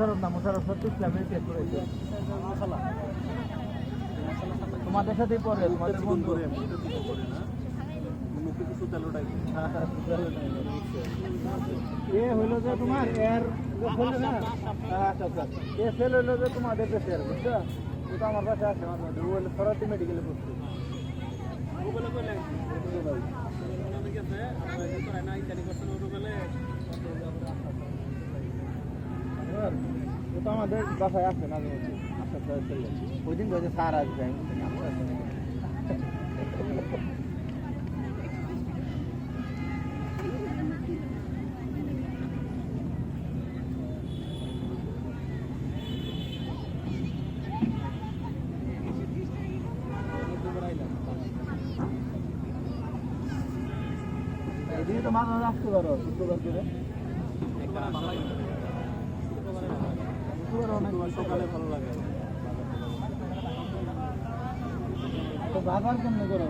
মোশারফ না মোশারফ সত্যি ইসলামের টেস্ট করেছে তোমাদের সাথেই পড়ে তোমাদের বন্ধু। এ হইল যে তোমার এর হলো না? আচ্ছা আচ্ছা এ সেল হইল যে তোমাদের দেশের বুঝছ? ওটা আমার কাছে আছে আমার মধ্যে ও হলো সরাতি মেডিকেলে পড়ছে তো আমাদের বাসায় আসবে না ওই দিন বলছে স্যার আসবে। এদিকে তো মাথা রাখতে পারো, শুক্রবার করে সকালে ভালো লাগে। তো বাজার কেমনে করো?